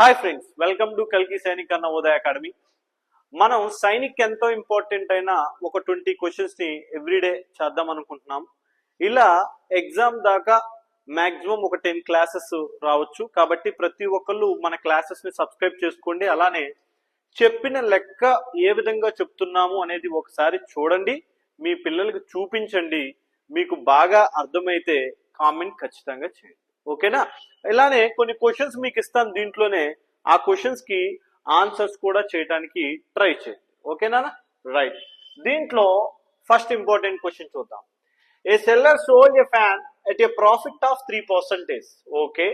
Hi friends welcome to కల్కి సైనిక్ అన్న ఉదయ academy మనం సైనిక్ ఎంతో ఇంపార్టెంట్ అయిన ఒక ట్వంటీ క్వశ్చన్స్ని ఎవ్రీడే చేద్దాం అనుకుంటున్నాం. ఇలా ఎగ్జామ్ దాకా మాక్సిమం ఒక టెన్ క్లాసెస్ రావచ్చు. కాబట్టి ప్రతి ఒక్కళ్ళు మన క్లాసెస్ని సబ్స్క్రైబ్ చేసుకోండి. అలానే చెప్పిన లెక్క ఏ విధంగా చెప్తున్నాము అనేది ఒకసారి చూడండి. మీ పిల్లలకు చూపించండి. మీకు బాగా అర్థమైతే కామెంట్ ఖచ్చితంగా చేయండి. ఓకేనా? ఇలానే కొన్ని క్వశ్చన్స్ మీకు ఇస్తాను దీంట్లోనే. ఆ క్వశ్చన్స్కి ఆన్సర్స్ కూడా చేయడానికి ట్రై చేయండి. ఓకేనా? రైట్ దీంట్లో ఫస్ట్ ఇంపార్టెంట్ క్వశ్చన్ చూద్దాం. A seller sold a fan at a profit of three percentage okay?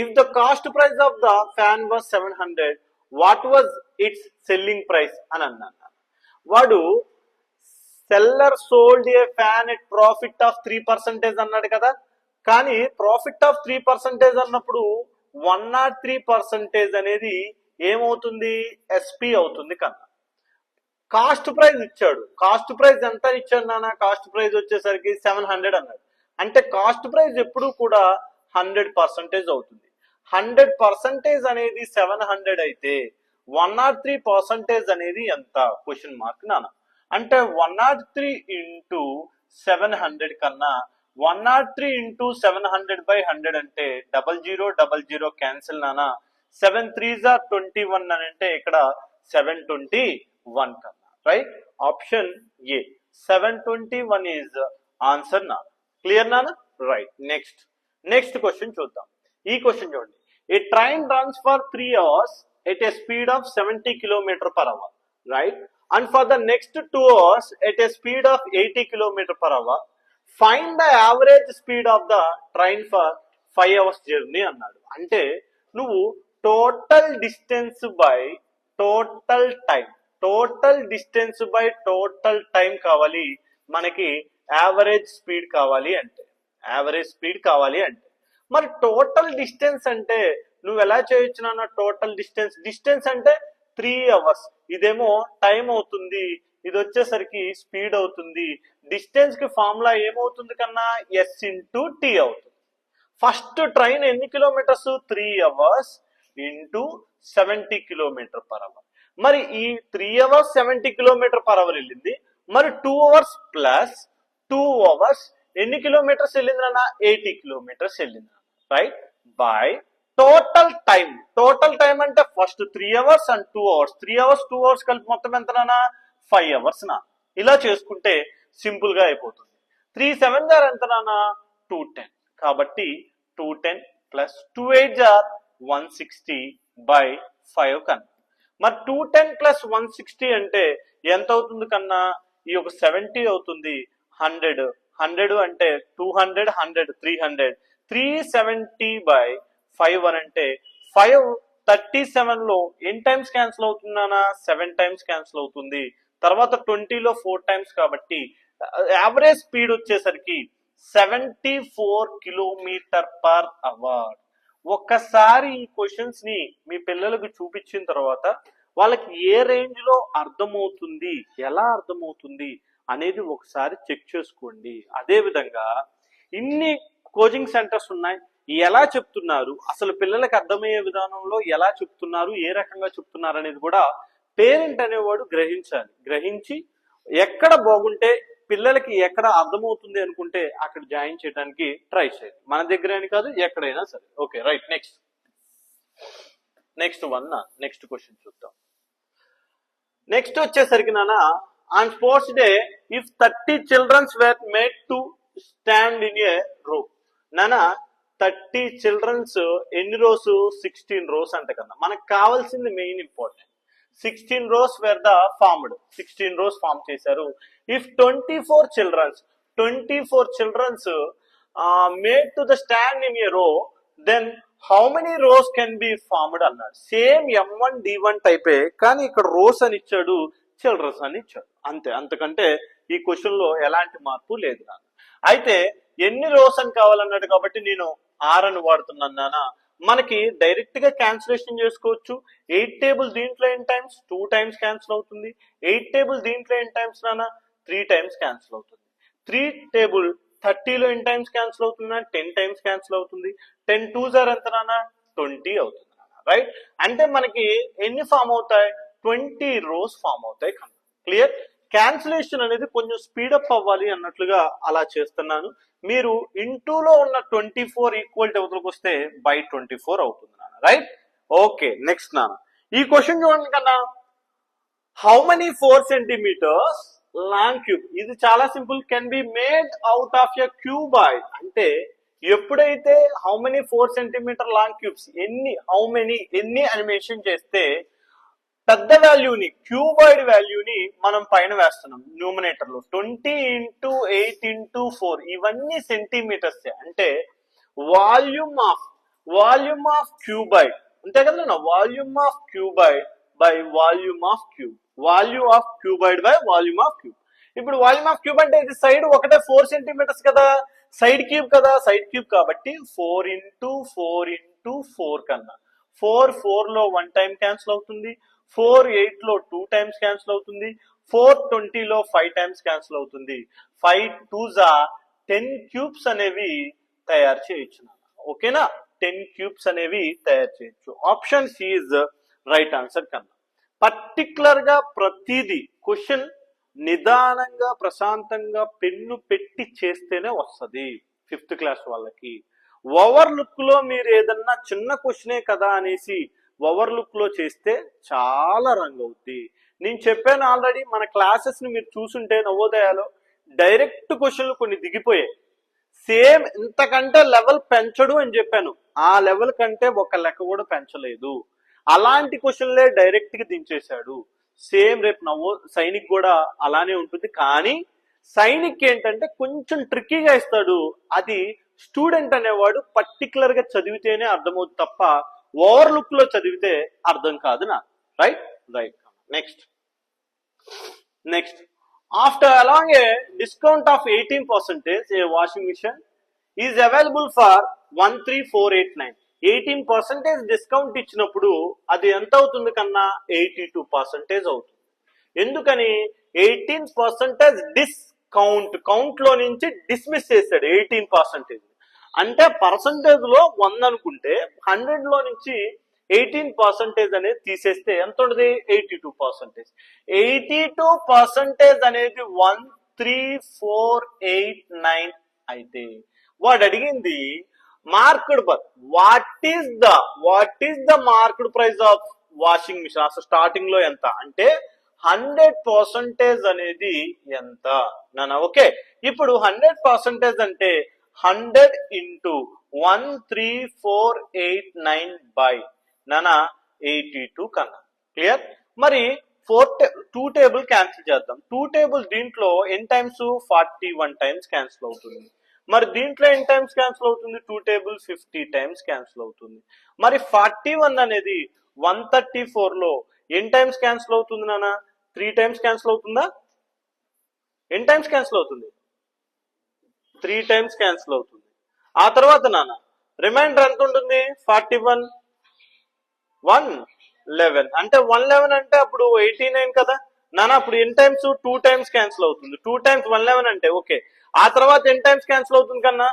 If the cost price of the fan was seven hundred what was its selling price అని అన్నాను. వాడు seller sold a fan at profit of three percentage అన్నాడు కదా? కానీ profit of three percentage అన్నప్పుడు one not three percentage అనేది ఏమవుతుంది? SP అవుతుంది కన్నా. కాస్ట్ ప్రైజ్ ఇచ్చాడు. కాస్ట్ ప్రైజ్ ఎంత ఇచ్చాడు నాన్న? కాస్ట్ ప్రైజ్ వచ్చేసరికి సెవెన్ హండ్రెడ్ అన్నాడు. అంటే కాస్ట్ ప్రైజ్ ఎప్పుడు కూడా హండ్రెడ్ పర్సెంటేజ్ అవుతుంది. హండ్రెడ్ పర్సెంటేజ్ అనేది సెవెన్ హండ్రెడ్ అయితే వన్ నాట్ త్రీ పర్సెంటేజ్ అనేది ఎంత? క్వశ్చన్ మార్క్ నాన్న. అంటే one nought three into seven hundred కన్నా one nought three into seven hundred by hundred అంటే double zero double zero cancel నానా. సెవెన్ త్రీ జా ట్వంటీ వన్ అని అంటే ఇక్కడ సెవెన్ ట్వంటీ వన్ కన్నా. Right option A seven twenty one is answer నా clear నానా? రైట్ నెక్స్ట్ నెక్స్ట్ క్వశ్చన్ చూద్దాం. ఈ క్వశ్చన్ చూడండి. A train runs for three hours at a speed of seventy kilometer per hour right and for the next two hours at a speed of eighty kilometer per hour find the average speed of the train for five hours journey అన్నాడు. అంటే నువ్వు total distance by total time total distance by total time కావాలి. మనకి average speed కావాలి అంటే. Average speed కావాలి అంటే. మరి టోటల్ డిస్టెన్స్ అంటే నువ్వు ఎలా చేయొచ్చు నాన్న? టోటల్ డిస్టెన్స్ డిస్టెన్స్ అంటే త్రీ అవర్స్ ఇదేమో టైం అవుతుంది. ఇది వచ్చేసరికి స్పీడ్ అవుతుంది. డిస్టెన్స్కి ఫార్ములా ఏమవుతుంది కన్నా? ఎస్ ఇంటూ టీ అవుతుంది. ఫస్ట్ ట్రైన్ ఎన్ని kilometers? Three hours into seventy kilometer per hour మరి ఈ three hours seventy kilometer per hour వెళ్ళింది. మరి two hours plus two hours ఎన్ని కిలోమీటర్స్ వెళ్ళింది అన్న ఎయిటీ కిలోమీటర్స్ వెళ్ళింది right by total time total time అంటే first three hours and two hours three hours two hours కలిపి మొత్తం ఎంతనా ఫైవ్ అవర్స్ నా. ఇలా చేసుకుంటే సింపుల్గా అయిపోతుంది. త్రీ సెవెన్ జార్ నానా టూ టెన్. కాబట్టి two ten plus two eight jar one sixty by five కన్నా. మరి two ten plus one sixty అంటే ఎంత అవుతుంది కన్నా? ఈ ఒక సెవెంటీ అవుతుంది. హండ్రెడ్. హండ్రెడ్ అంటే two hundred hundred three hundred. Three seventy by five అని అంటే ఫైవ్ థర్టీ సెవెన్లో ఎన్ టైమ్స్ క్యాన్సిల్ అవుతుందానా సెవెన్ టైమ్స్ క్యాన్సిల్ అవుతుంది. తర్వాత ట్వంటీలో ఫోర్ టైమ్స్ కాబట్టి యావరేజ్ స్పీడ్ వచ్చేసరికి seventy four kilometre per hour. ఒక్కసారి ఈ క్వశ్చన్స్ని మీ పిల్లలకు చూపించిన తర్వాత వాళ్ళకి ఏ రేంజ్లో అర్థమవుతుంది ఎలా అర్థమవుతుంది అనేది ఒకసారి చెక్ చేసుకోండి. అదే విధంగా ఇన్ని కోచింగ్ సెంటర్స్ ఉన్నాయి ఎలా చెప్తున్నారు అసలు పిల్లలకు అర్థమయ్యే విధానంలో ఎలా చెప్తున్నారు ఏ రకంగా చెప్తున్నారు అనేది కూడా పేరెంట్ అనేవాడు గ్రహించాలి. గ్రహించి ఎక్కడ బాగుంటే పిల్లలకి ఎక్కడ అర్థమవుతుంది అనుకుంటే అక్కడ జాయిన్ చేయడానికి ట్రై చేయాలి మన దగ్గర అని కాదు ఎక్కడైనా సరే. Okay right next. Next one next question చూద్దాం. నెక్స్ట్ వచ్చేసరికి నాన్న on sports day if thirty childrens were made to stand in a row నానా థర్టీ చిల్డ్రన్స్ ఎన్ని రోస్ సిక్స్టీన్ రోస్ అంట కదా. మనకు కావాల్సింది main important sixteen rows were the formed sixteen rows form చేశారు. If twenty four childrens twenty four childrens made to the stand in a row then how many rows can be formed అన్నాడు same M one D one టైపే కానీ ఇక్కడ rose అని ఇచ్చాడు children's అని ఇచ్చాడు. అంతే అంతకంటే ఈ క్వశ్చన్లో ఎలాంటి మార్పు లేదు నాకు. అయితే ఎన్ని రోస్ అని కావాలన్నాడు కాబట్టి నేను ఆర్ అని వాడుతున్నాను నానా మనకి డైరెక్ట్గా క్యాన్సిలేషన్ చేసుకోవచ్చు. ఎయిట్ టేబుల్ దీంట్లో ఎన్ టైమ్స్ టూ టైమ్స్ క్యాన్సిల్ అవుతుంది. ఎయిట్ టేబుల్ దీంట్లో ఎన్ టైమ్స్ నానా త్రీ టైమ్స్ క్యాన్సిల్ అవుతుంది. త్రీ టేబుల్ థర్టీలో ఎన్ టైమ్స్ క్యాన్సిల్ అవుతుందా టెన్ టైమ్స్ క్యాన్సిల్ అవుతుంది. టెన్ టూ జార్ ఎంత నానా ట్వంటీ అవుతుంది రైట్ అంటే మనకి ఎన్ని ఫామ్ అవుతాయి? ట్వంటీ రోస్ ఫామ్ అవుతాయి కన్నా క్లియర్ క్యాన్సిలేషన్ అనేది కొంచెం స్పీడప్ అవ్వాలి అన్నట్లుగా అలా చేస్తున్నాను. మీరు ఇంటూలో ఉన్న ట్వంటీ ఫోర్ ఈక్వల్ అవతలకు వస్తే బై ట్వంటీ ఫోర్ అవుతుంది నాన్న రైట్ ఓకే నెక్స్ట్ నాన్న. ఈ క్వశ్చన్ చూడండి కన్నా how many four centimetres long cube ఇది చాలా simple can be made out of a cuboid అంటే ఎప్పుడైతే how many four centimetre long cubes ఎన్ని హౌ మెనీ ఎన్ని అనిమేషన్ చేస్తే పెద్ద వాల్యూని క్యూబాయిడ్ వాల్యూని మనం పైన వేస్తున్నాం న్యూమినేటర్లో. Twenty into eight into four ఇవన్నీ సెంటీమీటర్స్ అంటే volume of volume of cuboid అంతే కదా volume of cuboid by volume of cube volume of cuboid by volume of cube ఇప్పుడు వాల్యూమ్ ఆఫ్ క్యూబ్ అంటే ఇది సైడ్ ఒకటే ఫోర్ సెంటీమీటర్స్ కదా? Side cube కదా? సైడ్ క్యూబ్ కాబట్టి four into four into four కన్నా. ఫోర్ ఫోర్లో వన్ టైం క్యాన్సిల్ అవుతుంది. ఫోర్ ఎయిట్లో టూ టైమ్స్ క్యాన్సిల్ అవుతుంది ఫోర్ ట్వంటీలో ఫైవ్ టైమ్స్ క్యాన్సిల్ అవుతుంది. ఫైవ్ టూజా టెన్ క్యూబ్స్ అనేవి తయారు చేయొచ్చు ఓకేనా? టెన్ క్యూబ్స్ అనేవి తయారు చేయొచ్చు. Option C is right answer కన్నా. పర్టికులర్గా ప్రతిదీ క్వశ్చన్ నిదానంగా ప్రశాంతంగా పెన్ను పెట్టి చేస్తేనే వస్తుంది ఫిఫ్త్ క్లాస్ వాళ్ళకి. ఓవర్ లుక్లో మీరు ఏదన్నా చిన్న క్వశ్చనే కదా అనేసి ఓవర్లుక్లో లో చేస్తే చాలా రంగు అవుద్ది. నేను చెప్పాను ఆల్రెడీ మన క్లాసెస్ని మీరు చూసుంటే నవోదయాలో డైరెక్ట్ క్వశ్చన్లు కొన్ని దిగిపోయాయి. సేమ్ ఇంతకంటే లెవెల్ పెంచడు అని చెప్పాను. ఆ లెవెల్ కంటే ఒక లెక్క కూడా పెంచలేదు. అలాంటి క్వశ్చన్లే డైరెక్ట్గా దించేశాడు. సేమ్ రేపు నవో సైనిక్ కూడా అలానే ఉంటుంది. కానీ సైనిక్ ఏంటంటే కొంచెం ట్రిక్కీగా ఇస్తాడు. అది స్టూడెంట్ అనేవాడు పర్టికులర్గా చదివితేనే అర్థమవుతుంది తప్ప ఓవర్ లుక్లో చదివితే అర్థం కాదు నా right right next next after along a discount of eighteen percentage a washing machine is available for one three four eight nine eighteen percentage discount ఇచ్చినప్పుడు అది ఎంత అవుతుంది కన్నా? ఎయిటీ టూ పర్సెంటేజ్ అవుతుంది. ఎందుకని? ఎయిటీన్ పర్సెంటేజ్ డిస్కౌంట్ కౌంట్లో నుంచి dismiss చేశాడు. Eighteen percentage అంటే పర్సంటేజ్లో వంద అనుకుంటే హండ్రెడ్లో నుంచి ఎయిటీన్ పర్సెంటేజ్ అనేది తీసేస్తే ఎంత ఉంటుంది? Eighty two percentage eighty two percentage అనేది one three four eight nine అయితే వాడు అడిగింది marked but what is the what is the marked price of washing machine అసలు స్టార్టింగ్లో ఎంత? అంటే హండ్రెడ్ పర్సెంటేజ్ అనేది ఎంత? నాన్న ఓకే ఇప్పుడు హండ్రెడ్ పర్సెంటేజ్ అంటే hundred into one three four eight nine by నానా ఎయిటీ టూ కన్నా. క్లియర్? మరి ఫోర్ టూ టేబుల్ క్యాన్సిల్ చేద్దాం. టూ టేబుల్ దీంట్లో ఎన్ times? Forty one times cancel అవుతుంది. మరి దీంట్లో ఎన్ టైమ్స్ క్యాన్సిల్ అవుతుంది? Two table fifty times cancel అవుతుంది. మరి ఫార్టీ వన్ అనేది వన్ థర్టీ ఫోర్లో ఎన్ టైమ్స్ క్యాన్సిల్ అవుతుంది నాన్న త్రీ టైమ్స్ క్యాన్సిల్ అవుతుందా? ఎన్ టైమ్స్ క్యాన్సిల్ అవుతుంది. త్రీ టైమ్స్ క్యాన్సిల్ అవుతుంది. ఆ తర్వాత నాన్న రిమైండర్ ఎంత ఉంటుంది? Forty one. One eleven. అంటే వన్ లెవెన్ అంటే అప్పుడు ఎయిటీ నైన్ కదా? నాన్న అప్పుడు ఎన్ టైమ్స్? టూ టైమ్స్ క్యాన్సిల్ అవుతుంది. టూ టైమ్స్ వన్ లెవెన్ అంటే ఓకే. ఆ తర్వాత ఎన్ టైమ్స్ క్యాన్సిల్ అవుతుంది కన్నా?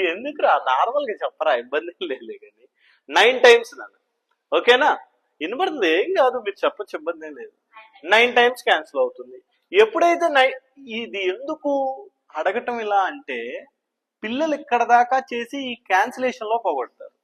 ఎందుకు రా నార్మల్గా చెప్పరా? ఇబ్బంది లేదు కానీ. నైన్ టైమ్స్ నాన్న. ఓకేనా? వినబడుతుంది? ఏం కాదు మీరు చెప్పచ్చు ఇబ్బంది లేదు. నైన్ టైమ్స్ క్యాన్సిల్ అవుతుంది. ఎప్పుడైతే నై ఇది ఎందుకు అడగటం ఇలా అంటే పిల్లలు ఇక్కడ దాకా చేసి ఈ క్యాన్సిలేషన్లో పోగొడతారు.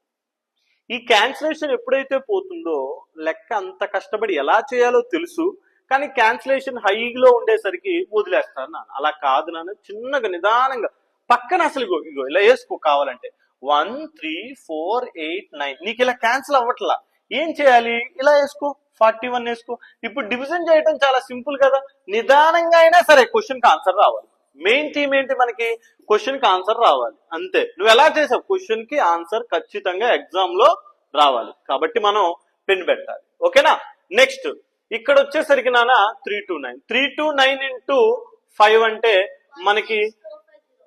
ఈ క్యాన్సిలేషన్ ఎప్పుడైతే పోతుందో లెక్క అంత కష్టపడి ఎలా చేయాలో తెలుసు కానీ క్యాన్సిలేషన్ హైలో ఉండేసరికి వదిలేస్తారు నాన్న. అలా కాదు నాన్న చిన్నగా నిదానంగా పక్కన అసలు ఇగో ఇలా వేసుకో కావాలంటే. One three four eight nine నీకు ఇలా క్యాన్సిల్ అవ్వట్లా. ఏం చేయాలి? ఇలా వేసుకో. ఫార్టీ వన్ వేసుకో. ఇప్పుడు డివిజన్ చేయడం చాలా సింపుల్ కదా. నిదానంగా అయినా సరే క్వశ్చన్కి ఆన్సర్ రావాలి. మెయిన్ థీమ్ ఏంటి మనకి? క్వశ్చన్కి ఆన్సర్ రావాలి. అంతే. నువ్వు ఎలా చేసావు? క్వశ్చన్కి ఆన్సర్ ఖచ్చితంగా ఎగ్జామ్లో రావాలి. కాబట్టి మనం పెన్ పెట్టాలి. ఓకేనా? నెక్స్ట్. ఇక్కడ వచ్చేసరికి నాన్న three two nine. Three two nine into five అంటే మనకి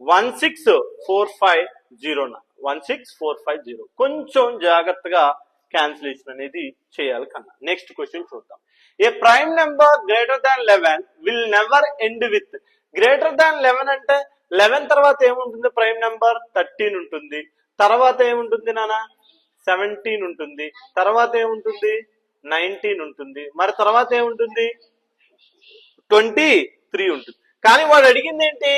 one six four five zero nine one six four five zero. కొంచెం జాగ్రత్తగా క్యాన్సిలేషన్ అనేది చేయాలి కన్నా. నెక్స్ట్ క్వశ్చన్ చూద్దాం. A prime number greater than eleven will never end with greater than eleven అంటే eleven తర్వాత ఏముంటుంది? ప్రైమ్ నెంబర్ థర్టీన్ ఉంటుంది. తర్వాత ఏముంటుంది నానా? సెవెంటీన్ ఉంటుంది. తర్వాత ఏముంటుంది? నైన్టీన్ ఉంటుంది. మరి తర్వాత ఏముంటుంది? ట్వంటీ త్రీ ఉంటుంది. కానీ వాడు అడిగింది ఏంటి?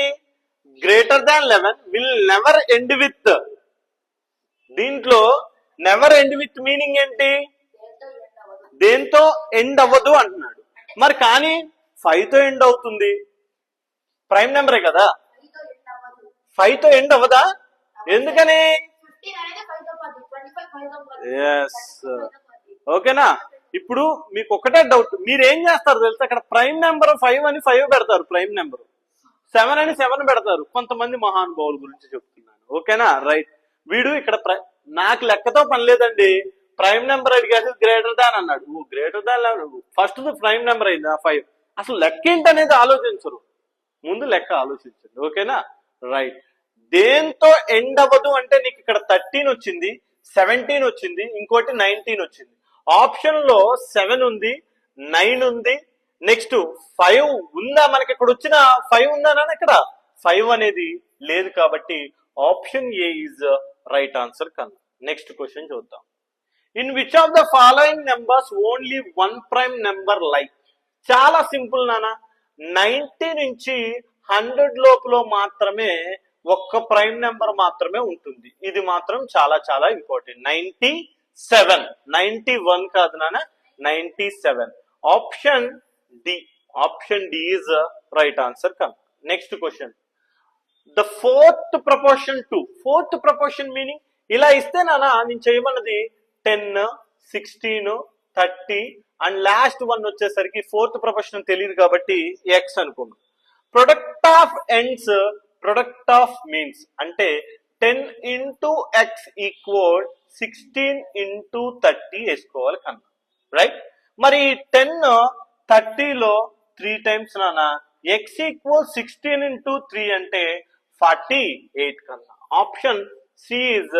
Greater than eleven will never end with దీంట్లో నెవర్ ఎండ్ విత్ మీనింగ్ ఏంటి? దేంతో ఎండ్ అవ్వదు అంటున్నాడు. మరి కానీ ఫైవ్తో ఎండ్ అవుతుంది ప్రైమ్ నెంబరే కదా? ఫైవ్తో ఎండ్ అవ్వదా? ఎందుకని? ఎస్ ఓకేనా? ఇప్పుడు మీకు ఒకటే డౌట్ మీరు ఏం చేస్తారు తెలుసు? అక్కడ ప్రైమ్ నెంబర్ ఫైవ్ అని ఫైవ్ పెడతారు ప్రైమ్ నెంబర్ సెవెన్ అని సెవెన్ పెడతారు. కొంతమంది మహానుభావుల గురించి చెప్తున్నాను. ఓకేనా? రైట్ వీడు ఇక్కడ నాకు లెక్కతో పని లేదండి. ప్రైమ్ నెంబర్ అడిగేసి గ్రేటర్ దాన్ అన్నాడు. నువ్వు greater than first prime number అయింది? ఆ ఫైవ్ అసలు లెక్క ఏంటనేది ఆలోచించరు. ముందు లెక్క ఆలోచించండి. ఓకేనా? రైట్ దేంతో ఎండ్ అవ్వదు అంటే నీకు ఇక్కడ థర్టీన్ వచ్చింది సెవెంటీన్ వచ్చింది ఇంకోటి నైన్టీన్ వచ్చింది. ఆప్షన్లో సెవెన్ ఉంది నైన్ ఉంది. నెక్స్ట్ ఫైవ్ ఉందా? మనకి ఇక్కడ వచ్చిన ఫైవ్ ఉందా ఇక్కడ? ఫైవ్ అనేది లేదు కాబట్టి option A is right answer కన్నా. నెక్స్ట్ క్వశ్చన్ చూద్దాం. In which of the following numbers only one prime number like చాలా సింపుల్ నానా నైన్టీ నుంచి హండ్రెడ్ లోపల మాత్రమే ఒక్క ప్రైమ్ నెంబర్ మాత్రమే ఉంటుంది. ఇది మాత్రం చాలా చాలా important ninety seven ninety one కాదు నానా ninety seven option D option D is right answer come next question the fourth proportion to fourth proportion meaning ఇలా ఇస్తే నానా నేను చేయమన్నది ten sixteen thirty and last one వచ్చేసరికి ఫోర్త్ ప్రొఫెషన్ తెలియదు కాబట్టి x అనుకోండి. Product of ends product of means అంటే ten into x equal sixteen into thirty వేసుకోవాలి కన్నా. రైట్ మరి టెన్ థర్టీలో త్రీ టైమ్స్ నానా x equal sixteen into three అంటే ఫార్టీ ఎయిట్ కన్నా. Option C is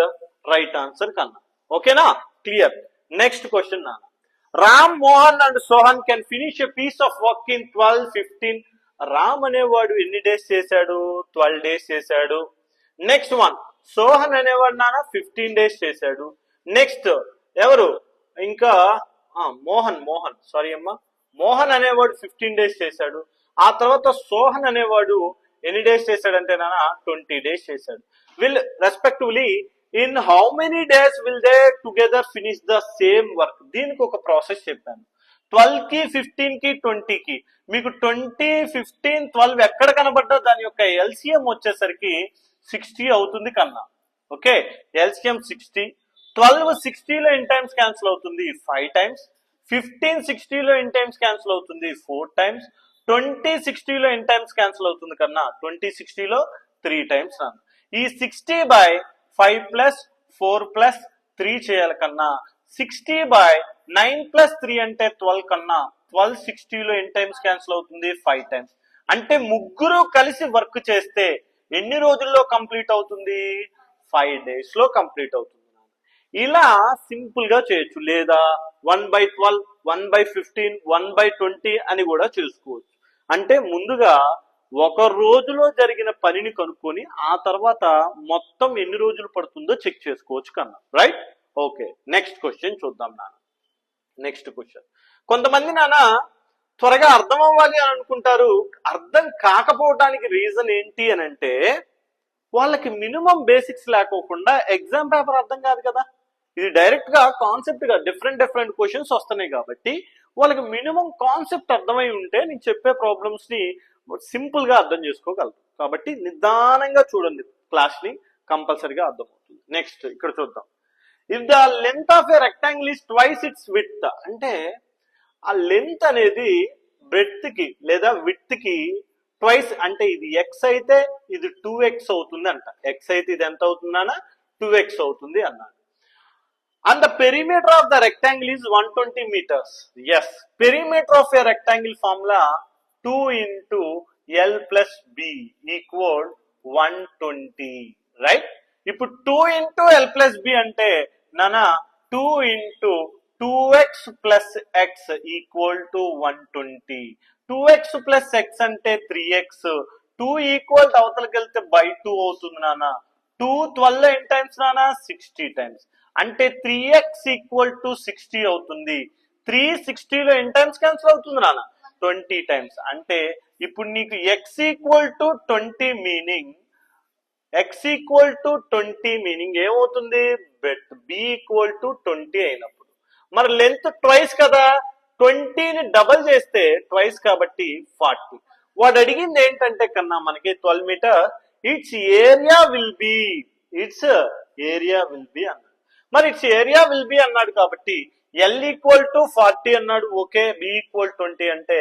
right answer కన్నా. ఓకేనా? క్లియర్ నెక్స్ట్ క్వశ్చన్ నాన్న. Ram Mohan and Sohan can finish a piece of work in twelve fifteen Ram అనేవాడు ఎన్ని days చేశాడు? Twelve days చేశాడు. Next one Sohan అనేవాడు నాన్న ఫిఫ్టీన్ డేస్ చేశాడు. నెక్స్ట్ ఎవరు? ఇంకా మోహన్ మోహన్. సారీ అమ్మా. మోహన్ అనేవాడు ఫిఫ్టీన్ డేస్ చేశాడు. ఆ తర్వాత సోహన్ అనేవాడు ఎన్ని డేస్ చేశాడంటే నాన్న? ట్వంటీ డేస్ చేశాడు. Will respectively in how many days will they together finish the same work దీనికి ఒక ప్రాసెస్ చెప్పాను. ట్వెల్వ్కి ఫిఫ్టీన్కి ట్వంటీ కి మీకు ట్వంటీ ఫిఫ్టీన్ ట్వెల్వ్ ఎక్కడ కనబడ్డా దాని యొక్క ఎల్సిఎం వచ్చేసరికి సిక్స్టీ అవుతుంది కన్నా. ఓకే? LCM sixty. ట్వెల్వ్ సిక్స్టీలో ఎన్ టైమ్స్ క్యాన్సిల్ అవుతుంది ఫైవ్ టైమ్స్ ఫిఫ్టీన్ సిక్స్టీలో ఎన్ టైమ్స్ క్యాన్సిల్ అవుతుంది ఫోర్ టైమ్స్ ట్వంటీ సిక్స్టీలో ఎన్ టైమ్స్ క్యాన్సిల్ అవుతుంది కన్నా? ట్వంటీ సిక్స్టీలో త్రీ టైమ్స్ రాను. ఈ sixty by five plus four plus three చేయాలి కన్నా? Sixty by nine plus three అంటే ట్వెల్వ్ కన్నా? ట్వెల్వ్ సిక్స్టీలో ఎన్ టైమ్స్ క్యాన్సిల్ అవుతుంది? Five times. అంటే ముగ్గురు కలిసి వర్క్ చేస్తే ఎన్ని రోజుల్లో కంప్లీట్ అవుతుంది? ఫైవ్ డేస్లో కంప్లీట్ అవుతుంది. ఇలా సింపుల్గా చేయొచ్చు. లేదా one by twelve one by fifteen one by twenty అని కూడా చేసుకోవచ్చు. అంటే ముందుగా ఒక రోజులో జరిగిన పనిని కనుక్కొని ఆ తర్వాత మొత్తం ఎన్ని రోజులు పడుతుందో చెక్ చేసుకోవచ్చు కన్నా. రైట్ ఓకే నెక్స్ట్ క్వశ్చన్ చూద్దాం నాన్న. నెక్స్ట్ క్వశ్చన్ కొంతమంది నాన్న త్వరగా అర్థం అవ్వాలి అని అనుకుంటారు. అర్థం కాకపోవడానికి రీజన్ ఏంటి అని అంటే వాళ్ళకి మినిమం బేసిక్స్ లేకోకుండా ఎగ్జామ్ పేపర్ అర్థం కాదు కదా. ఇది డైరెక్ట్గా కాన్సెప్ట్గా డిఫరెంట్ డిఫరెంట్ క్వశ్చన్స్ వస్తున్నాయి కాబట్టి వాళ్ళకి మినిమం కాన్సెప్ట్ అర్థమై ఉంటే నేను చెప్పే ప్రాబ్లమ్స్ని సింపుల్గా అర్థం చేసుకోగలరు కాబట్టి నిదానంగా చూడండి క్లాస్ని కంపల్సరీగా అర్థమవుతుంది. నెక్స్ట్ ఇక్కడ చూద్దాం. If the length of a rectangle is twice its width అంటే ఆ లెంత్ అనేది బ్రెత్కి లేదా విత్కి ట్వైస్ అంటే ఇది ఎక్స్ అయితే ఇది టూ ఎక్స్ అవుతుంది అంట. ఎక్స్ అయితే ఇది ఎంత అవుతుందన్నా? టూ ఎక్స్ అవుతుంది అన్నాడు. And the perimeter of the rectangle is one twenty metres as perimeter of a rectangle formula two into L plus B equal one twenty right ఇప్పుడు two into L plus B అంటే నానా two into two x plus x equal to one twenty two x plus x అంటే three X two equal అవతలకి వెళ్తే by two అవుతుంది నాన్న two twelve ఎన్ times నానా sixty times అంటే three x equal to sixty అవుతుంది. త్రీ సిక్స్టీలో ఎన్ times cancel అవుతుంది నాన్న. ట్వంటీ టైమ్స్ అంటే ఇప్పుడు నీకు x equal to twenty meaning x equal to twenty meaning ఏమవుతుంది? But B equal to twenty అయినప్పుడు. మరి లెంత్ ట్వైస్ కదా? ట్వంటీని డబల్ చేస్తే ట్వైస్ కాబట్టి ఫార్టీ వాడు అడిగింది ఏంటంటే కన్నా మనకి twelve meter its area will be its area will be అన్నాడు. మరి ఇట్స్ ఏరియా విల్ బి అన్నాడు కాబట్టి ఎల్ ఈక్వల్ టు ఫార్టీ అన్నాడు ఓకే. బి ఈక్వల్ ట్వంటీ అంటే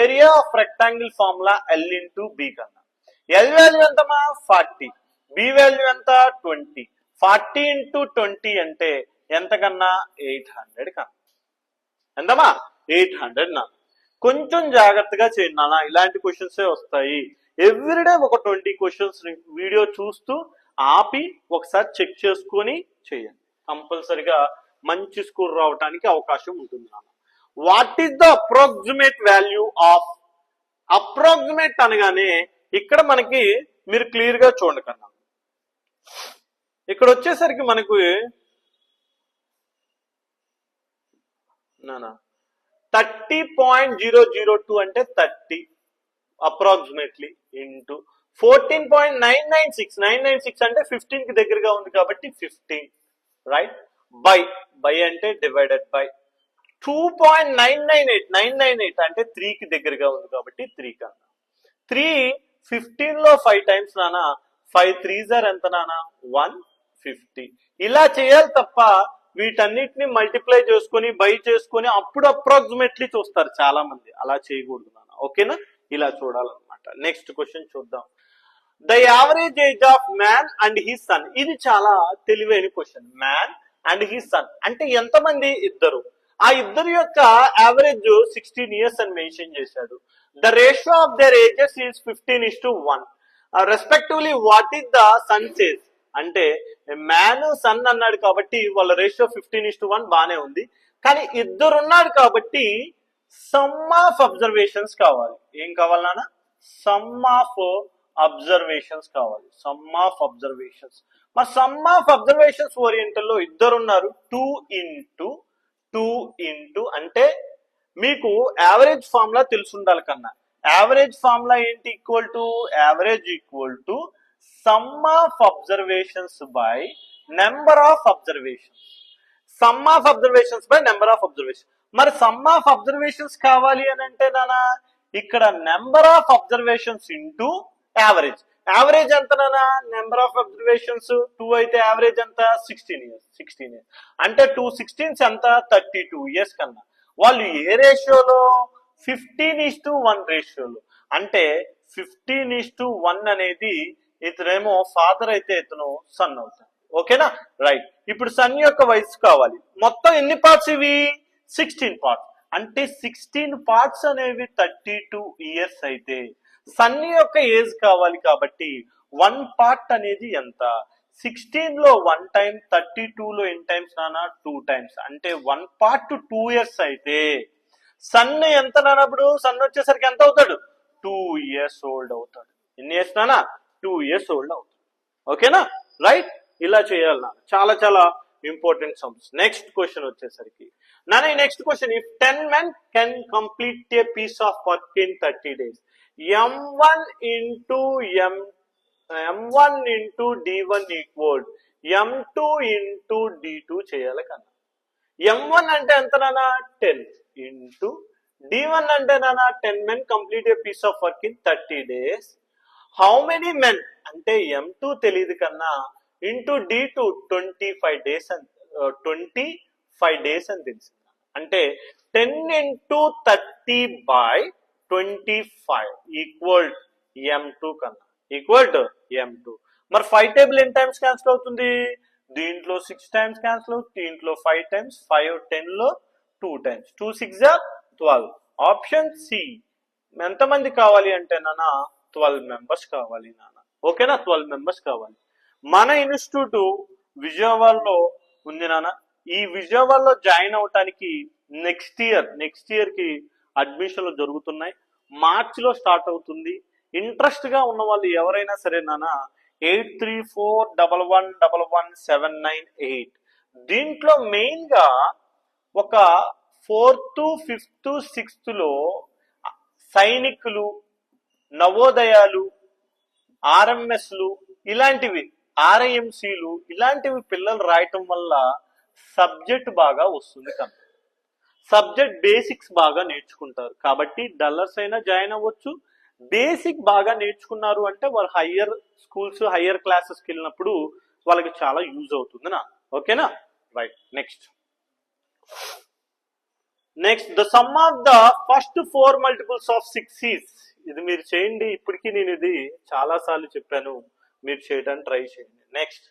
area of rectangle formula L into B కన్నా. ఎల్ వాల్యూ ఎంతమా forty B value ఎంత? Twenty forty into twenty అంటే ఎంత కన్నా? ఎయిట్ హండ్రెడ్ కన్నా. ఎంతమా ఎయిట్ హండ్రెడ్ నా. కొంచెం జాగ్రత్తగా చేయండి నాన్న ఇలాంటి క్వశ్చన్సే వస్తాయి. ఎవ్రీడే ఒక ట్వంటీ క్వశ్చన్స్ వీడియో చూస్తూ ఆపి ఒకసారి చెక్ చేసుకొని చేయండి. కంపల్సరిగా మంచి స్కోర్ రావడానికి అవకాశం ఉంటుంది నాన్న. What is the approximate value of approximate అనగానే ఇక్కడ మనకి మీరు క్లియర్గా చూడండి కన్నా. ఇక్కడ వచ్చేసరికి మనకు నానా thirty point zero zero two అంటే thirty approximately into fourteen point nine nine six nine nine six అంటే ఫిఫ్టీన్కి దగ్గరగా ఉంది కాబట్టి ఫిఫ్టీన్ రైట్ బై బై అంటే divided by two point nine nine eight nine nine eight అంటే త్రీకి దగ్గరగా ఉంది కాబట్టి త్రీ కన్నా త్రీ ఫిఫ్టీన్లో ఫైవ్ టైమ్స్ నానా. ఫైవ్ త్రీ జార్ ఎంత నానా? వన్ ఫిఫ్టీ ఇలా చేయాలి తప్ప వీటన్నిటిని మల్టిప్లై చేసుకొని బై చేసుకొని అప్పుడు అప్రాక్సిమేట్లీ చూస్తారు చాలా మంది అలా చేయకూడదు నాన్న ఓకేనా ఇలా చూడాలన్నమాట. నెక్స్ట్ క్వశ్చన్ చూద్దాం. The average age of man and he son ఇది చాలా తెలివైన question man and he son అంటే ఎంతమంది ఇద్దరు? ఆ ఇద్దరు యొక్క యావరేజ్ సిక్స్టీన్ ఇయర్స్ అని మెన్షన్ చేశాడు. The ratio of their ages is fifteen is to one respectively what is the son age అంటే మ్యాన్ సన్ అన్నాడు కాబట్టి వాళ్ళ ratio fifteen is to one బానే ఉంది. కానీ ఇద్దరు ఉన్నాడు కాబట్టి సమ్ ఆఫ్ అబ్జర్వేషన్స్ కావాలి. ఏం కావాలి నాన్న? సమ్ ఆఫ్ అబ్జర్వేషన్స్ కావాలి. సమ్ ఆఫ్ అబ్జర్వేషన్స్ మరి సమ్ ఆఫ్ అబ్జర్వేషన్స్ ఓరియంటల్లో ఇద్దరున్నారు. ఇద్దరు ఉన్నారు టూ ఇంటూ టూ ఇంటూ అంటే మీకు యావరేజ్ ఫార్ములా తెలిసి ఉండాలి కన్నా. యావరేజ్ ఫార్ములా ఏంటి equal to average equal to sum of observations by number of observations sum of observations by number of observation మరి సమ్ ఆఫ్ అబ్జర్వేషన్స్ కావాలి అని అంటే నానా ఇక్కడ number of observations into average average ఎంత నెంబర్ ఆఫ్ అబ్జర్వేషన్స్ టూ అయితే average ఎంత? Sixteen years sixteen years అంటే టూ సిక్స్టీన్స్ ఎంత? థర్టీ టూ ఇయర్స్ కన్నా. వాళ్ళు ఏ రేషియోలో ఫిఫ్టీన్ ఈస్ టు వన్ రేషియోలో అంటే ఫిఫ్టీన్ ఈస్ టు వన్ అనేది ఇతనేమో ఫాదర్ అయితే ఇతను సన్ అవుతాడు. ఓకేనా? రైట్ ఇప్పుడు సన్ యొక్క వయసు కావాలి. మొత్తం ఎన్ని పార్ట్స్ ఇవి? సిక్స్టీన్ పార్ట్స్ అంటే సిక్స్టీన్ పార్ట్స్ అనేవి థర్టీ టూ ఇయర్స్ అయితే సన్నీ యొక్క ఏజ్ కావాలి కాబట్టి వన్ పార్ట్ అనేది ఎంత? సిక్స్టీన్లో వన్ టైం థర్టీ టూలో ఎన్ టైమ్స్ నానా టూ టైమ్స్ అంటే వన్ పార్ట్ టూ ఇయర్స్ అయితే సన్ ఎంత నానప్పుడు సన్ వచ్చేసరికి ఎంత అవుతాడు? టూ ఇయర్స్ ఓల్డ్ అవుతాడు. ఎన్ని ఇయర్స్ నానా టూ ఇయర్స్ ఓల్డ్ అవుతాడు. ఓకేనా? రైట్? ఇలా చేయాలి నాన్న. చాలా చాలా ఇంపార్టెంట్ సమ్స్ నెక్స్ట్ క్వశ్చన్ వచ్చేసరికి. నాన్న next question if ten men can complete a piece of work in thirty days M one into M M one into D one equal M two into D two చేయాలి కన్నా ఎం one అంటే ఎంతనా నానా ten into D one అంటే నానా ten men complete a piece of work in thirty days how many men అంటే M two తెలియదు కన్నా into D two twenty five days అని ట్వంటీ ఫైవ్ డేస్ అని తెలిసింది అంటే ten into thirty by twenty five equal M two కన్నా. Equal to M two మరి five table ఎన్ని టైమ్స్ క్యాన్సిల్ అవుతుంది? దీంట్లో సిక్స్ టైమ్స్ క్యాన్సిల్ అవుతుంది. దీంట్లో ఫైవ్ టైమ్స్ ఫైవ్ టెన్లో two times two six twelve option C ఎంతమంది కావాలి అంటే నాన్న? ట్వెల్వ్ మెంబర్స్ కావాలి నాన్న. ఓకేనా ట్వెల్వ్ మెంబర్స్ కావాలి. మన ఇన్స్టిట్యూట్ విజయవాడలో ఉంది నాన్న. ఈ విజయవాడలో జాయిన్ అవటానికి నెక్స్ట్ ఇయర్ నెక్స్ట్ ఇయర్కి అడ్మిషన్లు జరుగుతున్నాయి. మార్చిలో స్టార్ట్ అవుతుంది. ఇంట్రెస్ట్గా ఉన్న వాళ్ళు ఎవరైనా సరే నాన్న eight three four double one double one seven nine eight. దీంట్లో మెయిన్గా ఒక ఫోర్త్ ఫిఫ్త్ సిక్స్త్లో సైనికులు నవోదయాలు ఆర్ఎంఎస్లు ఇలాంటివి ఆర్ఐఎంసీలు ఇలాంటివి పిల్లలు రాయటం వల్ల సబ్జెక్ట్ బాగా వస్తుంది కనుక సబ్జెక్ట్ బేసిక్స్ బాగా నేర్చుకుంటారు. కాబట్టి డల్లర్స్ అయినా జాయిన్ అవ్వచ్చు. బేసిక్ బాగా నేర్చుకున్నారు అంటే వాళ్ళు హయ్యర్ స్కూల్స్ హయ్యర్ క్లాసెస్కి వెళ్ళినప్పుడు వాళ్ళకి చాలా యూజ్ అవుతుంది నా ఓకేనా? Right next next the sum of the first four multiples of six is ఇది మీరు చేయండి. ఇప్పటికీ నేను ఇది చాలా సార్లు చెప్పాను. మీరు చేయడానికి ట్రై చేయండి. Next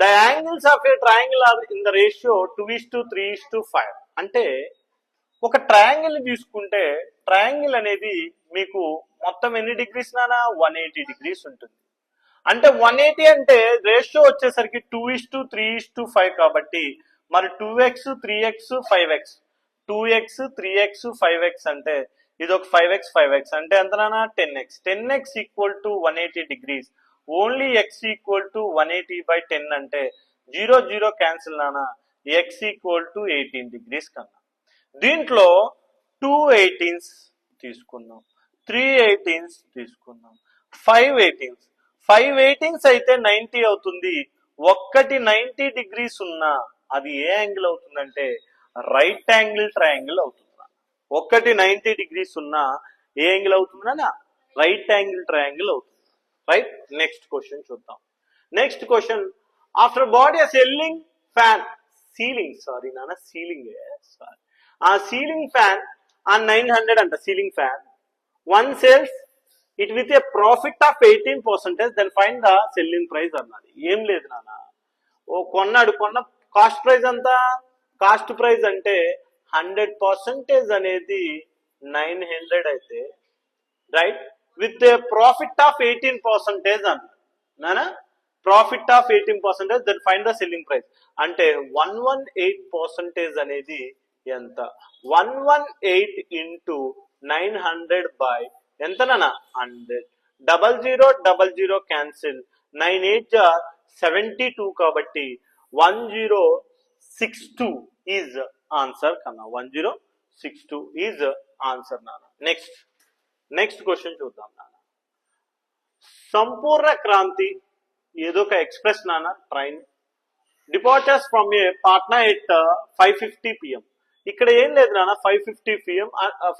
the angles of a triangle are in the ratio two is to three is to five అంటే ఒక ట్రయాంగిల్ తీసుకుంటే ట్రయాంగిల్ అనేది మీకు మొత్తం ఎన్ని డిగ్రీస్ నానా? వన్ ఎయిటీ డిగ్రీస్ ఉంటుంది. అంటే వన్ ఎయిటీ అంటే రేషియో వచ్చేసరికి two is to three is to five కాబట్టి మరి two x three x five x two x three x five x అంటే ఇది ఒక ఫైవ్ ఎక్స్ ఫైవ్ ఎక్స్ అంటే ఎంతనా ten x ten x equal to one eighty degrees only x equal to one eighty by ten అంటే zero zero cancel నానా. X equal to eighteen degrees కన్నా. దీంట్లో two eighteens తీసుకుందాం three eighteens తీసుకుందాం five eighteens five eighteens అయితే ninety అవుతుంది. ఒక్కటి ninety degrees ఉన్నా అది ఏ యాంగిల్ అవుతుందంటే రైట్ యాంగిల్ ట్రయాంగిల్ అవుతుంది ఒక్కటి నైంటీ డిగ్రీస్ ఉన్నా ఏ యాంగిల్ అవుతుందనా రైట్ యాంగిల్ ట్రయాంగిల్ అవుతుంది. రైట్ నెక్స్ట్ క్వశ్చన్ చూద్దాం. Next question after body selling fan ceiling sorry నాన్న సీలింగ్ సారీ ఆ సీలింగ్ ఫ్యాన్ ఆ నైన్ హండ్రెడ్ అంట ceiling fan one sales it with a profit of eighteen percentage then find the selling price అన్నది. ఏం లేదు నాన్న. ఓ కొన్నాడు కొన్న కాస్ట్ ప్రైస్ అంతా కాస్ట్ ప్రైస్ అంటే హండ్రెడ్ పర్సెంటేజ్ అనేది నైన్ హండ్రెడ్ అయితే right with a profit of eighteen percentage అన్న. నానా profit of eighteen percentage then fine the selling price అంటే వన్ వన్ ఎయిట్ పర్సెంటేజ్ అనేది ఎంత? One one eight into nine hundred by ఎంతనా hundred double zero double zero cancel nine eight jar seventy two కాబట్టి one zero six two is answer కన్నా. One zero six two is answer నాన్న. Next next question చూద్దాం నాన్న. సంపూర్ణ క్రాంతి ఏదో ఒక express నాన్న train. Departures from a Patna at five fifty PM ఇక్కడ ఏం లేదు నాన్న five fifty PM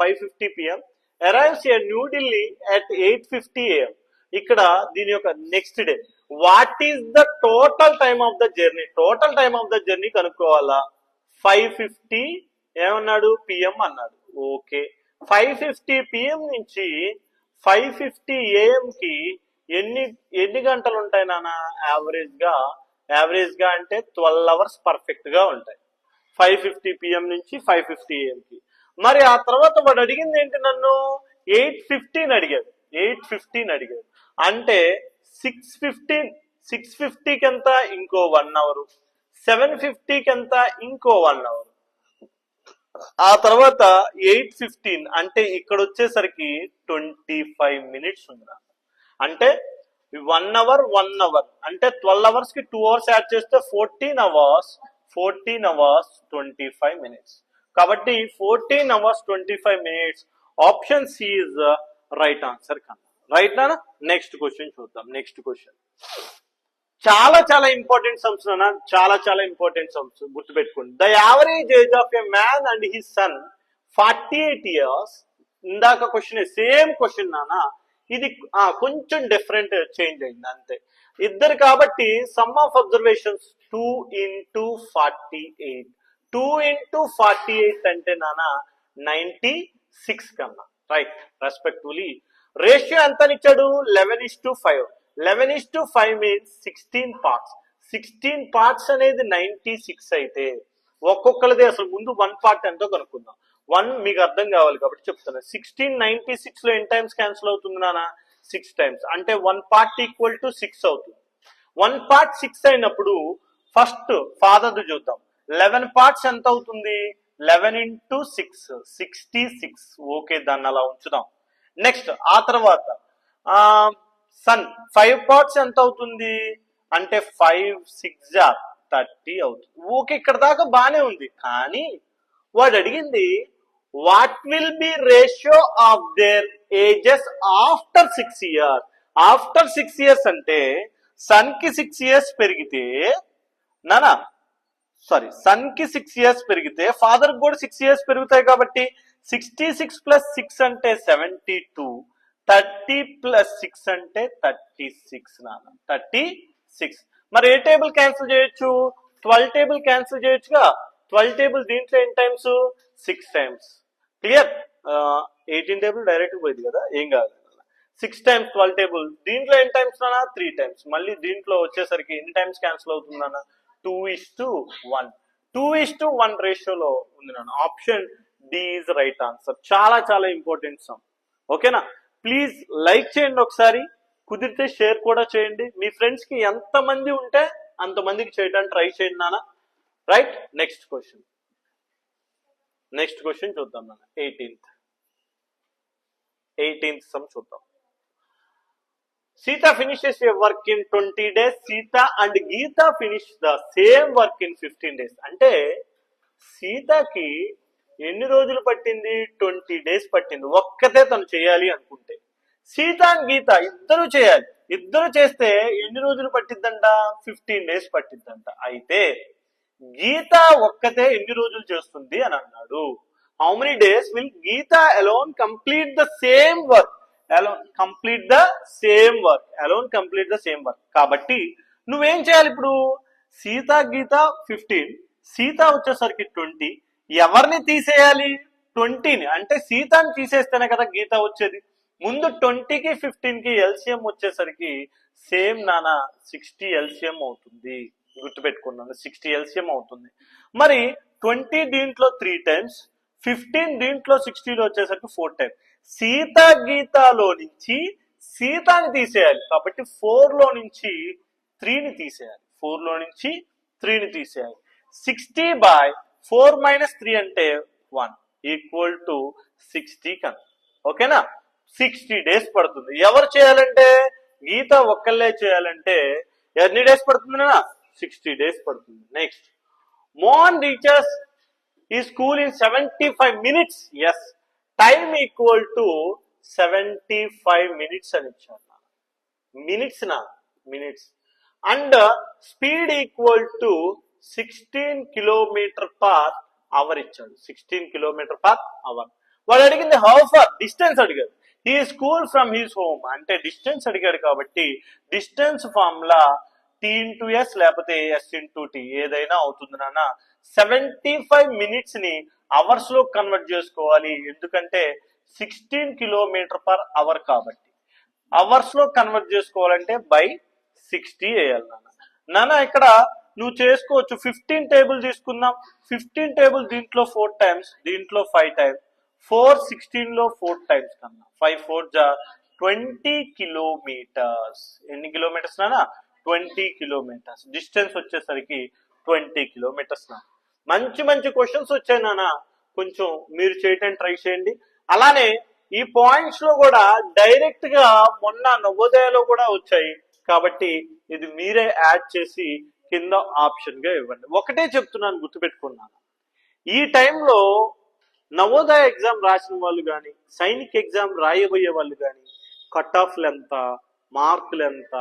five fifty PM arrives a New Delhi at eight fifty AM ఇక్కడ దీని యొక్క next day what is the total time of the journey total time of the journey కనుక్కోవాలా? Five fifty ఏమన్నాడు? PM అన్నాడు. Okay five fifty PM నుంచి five fifty ఏఎంకి ఎన్ని ఎన్ని గంటలు ఉంటాయి నాన్న? యావరేజ్గా యావరేజ్గా అంటే ట్వెల్వ్ అవర్స్ పర్ఫెక్ట్గా ఉంటాయి. ఫైవ్ ఫిఫ్టీ పిఎం నుంచి ఫైవ్ ఫిఫ్టీ ఏఎం కి మరి ఆ తర్వాత వాడు అడిగింది ఏంటి నన్ను? ఎయిట్ ఫిఫ్టీన్ అడిగాడు. ఎయిట్ ఫిఫ్టీన్ అడిగాడు. అంటే సిక్స్ ఫిఫ్టీన్ సిక్స్ ఫిఫ్టీకి ఎంత ఇంకో వన్ అవర్. సెవెన్ ఫిఫ్టీకి ఎంత ఇంకో వన్ అవర్. ఆ తర్వాత ఎయిట్ ఫిఫ్టీన్ అంటే ఇక్కడ వచ్చేసరికి ట్వంటీ ఫైవ్ మినిట్స్ ఉంది అంటే వన్ అవర్ వన్ అవర్ అంటే ట్వెల్వ్ అవర్స్కి టూ అవర్స్ యాడ్ చేస్తే fourteen hours fourteen hours twenty five minutes కాబట్టి fourteen hours twenty five minutes option C is right answer కన్నా రైట్ నా నెక్స్ట్ క్వశ్చన్ చూద్దాం. Next question చాలా చాలా ఇంపార్టెంట్ సమ్స్ నాన్న చాలా చాలా ఇంపార్టెంట్ సమ్స్ గుర్తుపెట్టుకోండి. The average age of a man and his son forty eight years ఇందాక క్వశ్చన్ సేమ్ క్వశ్చన్ నానా ఇది ఆ, కొంచెం డిఫరెంట్ చేంజ్ అయింది అంతే. ఇద్దరు కాబట్టి sum of observations two into forty eight two into forty eight అంటే నాన్న నైన్టీ సిక్స్ కన్నా. రైట్ రెస్పెక్టివ్లీ రేషియో ఎంత ఇచ్చాడు eleven is to five eleven is to five means sixteen parts sixteen parts అనేది నైన్టీ సిక్స్ అయితే ఒక్కొక్కరిది అసలు ముందు వన్ పార్ట్ ఎంతో కనుక్కుందాం. వన్ మీకు అర్థం కావాలి కాబట్టి చెప్తాను సిక్స్టీన్ నైన్టీ సిక్స్లో ఎన్ టైమ్స్ క్యాన్సిల్ అవుతుంది నాన్న సిక్స్ టైమ్స్ అంటే one part equal to six అవుతుంది. వన్ పార్ట్ సిక్స్ అయినప్పుడు ఫస్ట్ ఫాదర్ చూద్దాం. లెవెన్ పార్ట్స్ ఎంత అవుతుంది? Eleven into six sixty six okay దాన్ని అలా ఉంచుదాం. నెక్స్ట్ ఆ తర్వాత సన్ ఫైవ్ పార్ట్స్ ఎంత అవుతుంది? అంటే ఫైవ్ సిక్స్ థర్టీ అవుతుంది. ఓకే ఇక్కడ దాకా బానే ఉంది. కానీ వాడు అడిగింది what will be ratio of their ages after six years after six years అంటే సన్కి సిక్స్ ఇయర్స్ పెరిగితే నానా సారీ సన్కి సిక్స్ ఇయర్స్ పెరిగితే ఫాదర్ కూడా సిక్స్ ఇయర్స్ పెరుగుతాయి కాబట్టి సిక్స్టీ సిక్స్ ప్లస్ సిక్స్ అంటే seventy two thirty plus six అంటే థర్టీ సిక్స్ నాన్న థర్టీ సిక్స్ మరి ఏ టేబుల్ క్యాన్సిల్ చేయొచ్చు? ట్వెల్వ్ టేబుల్ క్యాన్సిల్ చేయొచ్చుగా? ట్వెల్వ్ టేబుల్ దీంట్లో ఎన్ని times? Six times clear eighteen table direct పోయింది కదా ఏం కాదు. సిక్స్ టైమ్స్ ట్వెల్వ్ టేబుల్ దీంట్లో ఎన్ని టైమ్స్ నానా త్రీ టైమ్స్ మళ్ళీ దీంట్లో వచ్చేసరికి ఎన్ని టైమ్స్ క్యాన్సిల్ అవుతుందన్న two is to one two is to one రేషియోలో ఉంది నాన్న. Option D is right answer చాలా చాలా ఇంపార్టెంట్ సమ్ ఓకేనా ప్లీజ్ లైక్ చేయండి ఒకసారి. కుదిరితే షేర్ కూడా చేయండి. మీ ఫ్రెండ్స్కి ఉంటే అంత మందికి చేయడానికి ట్రై చేయండి నాన్న. Right next question next question చూద్దాం మనం. ఎయిటీన్త్ ఎయిటీన్త్ సమ్ చూద్దాం. Sita finishes a work in twenty days Sita and Gita finish the same work in fifteen days అంటే సీతకి ఎన్ని రోజులు పట్టింది? ట్వంటీ డేస్ పట్టింది. ఒక్కతే తను చేయాలి అనుకుంటే. సీత అండ్ గీత ఇద్దరు చేయాలి. ఇద్దరు చేస్తే ఎన్ని రోజులు పట్టిద్దంట? Fifteen days పట్టిద్దంట. అయితే గీత ఒక్కతే ఎన్ని రోజులు చేస్తుంది అని అన్నాడు. How many days will Gita alone complete the same work alone complete the same work alone complete the same work కాబట్టి నువ్వేం చేయాలి ఇప్పుడు? సీత గీత ఫిఫ్టీన్ సీత వచ్చేసరికి ట్వంటీ ఎవరిని తీసేయాలి? ట్వంటీని అంటే సీతని తీసేస్తేనే కదా గీత వచ్చేది. ముందు ట్వంటీకి ఫిఫ్టీన్కి ఎల్సిఎం వచ్చేసరికి సేమ్ నానా సిక్స్టీ ఎల్సిఎం అవుతుంది. గుర్తుపెట్టుకున్నాను. సిక్స్టీ ఎల్సిఎం అవుతుంది. మరి ట్వంటీ దీంట్లో త్రీ టైమ్స్ ఫిఫ్టీన్ దీంట్లో సిక్స్టీలో వచ్చేసరికి ఫోర్ టైమ్ సీత గీతలో నుంచి సీతాని తీసేయాలి. కాబట్టి ఫోర్లో నుంచి త్రీని తీసేయాలి. ఫోర్లో నుంచి త్రీని తీసేయాలి. Sixty by four minus three అంటే వన్ ఈక్వల్ టు సిక్స్టీ కన్ ఓకేనా? సిక్స్టీ డేస్ పడుతుంది. ఎవరు చేయాలంటే? గీత ఒక్కళ్ళే చేయాలంటే ఎన్ని డేస్ పడుతుంది సిక్స్టీ డేస్ పడుతుంది. నెక్స్ట్ మోహన్ రీచర్స్ ఈ school in seventy five minutes S time equal to seventy five minutes అని ఇచ్చారు. మినిట్స్ నా? Minutes and speed equal to sixteen kilometer per hour ఇచ్చాడు. సిక్స్టీన్ కిలోమీటర్ పర్ అవర్ వాడు అడిగింది how far distance అడిగాడు. ఈ school from his home అంటే distance అడిగాడు కాబట్టి distance formula T into S లేకపోతే ఎస్ ఇంటూ టీ ఏదైనా అవుతుంది నాన్న. సెవెంటీ ఫైవ్ మినిట్స్ని అవర్స్లో కన్వర్ట్ చేసుకోవాలి. ఎందుకంటే సిక్స్టీన్ కిలోమీటర్ పర్ అవర్ కాబట్టి. అవర్స్లో కన్వర్ట్ చేసుకోవాలంటే బై సిక్స్టీ వేయాలి నాన్న. నాన్న ఇక్కడ నువ్వు చేసుకోవచ్చు. ఫిఫ్టీన్ టేబుల్ తీసుకుందాం. ఫిఫ్టీన్ టేబుల్ దీంట్లో ఫోర్ టైమ్స్ దీంట్లో ఫైవ్ టైమ్స్. ఫోర్ సిక్స్టీన్లో ఫోర్ టైమ్స్ కన్నా. ఫైవ్ ఫోర్ జా ట్వంటీ కిలోమీటర్స్. ఎన్ని కిలోమీటర్స్ నానా ట్వంటీ కిలోమీటర్స్. డిస్టెన్స్ వచ్చేసరికి ట్వంటీ కిలోమీటర్స్ నా. మంచి మంచి క్వశ్చన్స్ వచ్చాయి నాన్న. కొంచెం మీరు చేయటానికి ట్రై చేయండి. అలానే ఈ పాయింట్స్లో కూడా డైరెక్ట్గా మొన్న నవోదయలో కూడా వచ్చాయి. కాబట్టి ఇది మీరే యాడ్ చేసి కింద ఆప్షన్గా ఇవ్వండి. ఒకటే చెప్తున్నాను గుర్తుపెట్టుకున్నాను ఈ టైంలో నవోదయ ఎగ్జామ్ రాసిన వాళ్ళు కానీ సైనిక్ ఎగ్జామ్ రాయబోయే వాళ్ళు కానీ కట్ ఆఫ్లు ఎంత మార్కులు ఎంత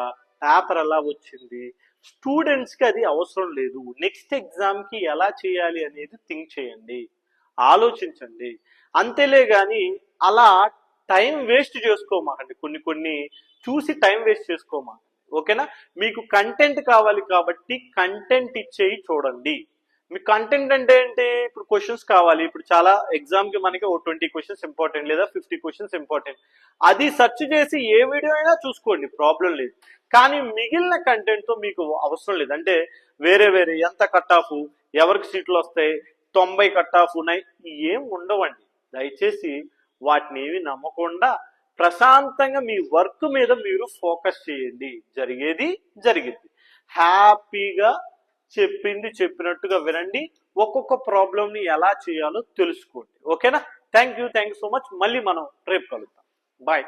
పేపర్ ఎలా వచ్చింది? స్టూడెంట్స్కి అది అవసరం లేదు. నెక్స్ట్ ఎగ్జామ్కి ఎలా చేయాలి అనేది థింక్ చేయండి. ఆలోచించండి. అంతేలే కానీ అలా టైం వేస్ట్ చేసుకోమాకండి. కొన్ని కొన్ని చూసి టైం వేస్ట్ చేసుకోమాకండి. ఓకేనా? మీకు కంటెంట్ కావాలి కాబట్టి కంటెంట్ ఇచ్చేయి చూడండి. మీకు కంటెంట్ అంటే ఏంటి? ఇప్పుడు క్వశ్చన్స్ కావాలి. ఇప్పుడు చాలా ఎగ్జామ్కి మనకి ఓ ట్వంటీ క్వశ్చన్స్ ఇంపార్టెంట్ లేదా ఫిఫ్టీ క్వశ్చన్స్ ఇంపార్టెంట్ అది సెర్చ్ చేసి ఏ వీడియో అయినా చూసుకోండి. ప్రాబ్లం లేదు. కానీ మిగిలిన కంటెంట్తో మీకు అవసరం లేదు. అంటే వేరే వేరే ఎంత కట్ ఆఫ్ ఎవరికి సీట్లు వస్తాయి? తొంభై కట్ ఆఫ్ ఉన్నాయి. ఏం ఉండవండి. దయచేసి వాటిని ఏమి నమ్మకుండా ప్రశాంతంగా మీ వర్క్ మీద మీరు ఫోకస్ చేయండి. జరిగేది జరిగింది. హ్యాపీగా చెప్పింది చెప్పినట్టుగా వినండి. ఒక్కొక్క ప్రాబ్లంని ఎలా చేయాలో తెలుసుకోండి. ఓకేనా thank you thank you so much మళ్ళీ మనం రేపు కలుద్దాం. బాయ్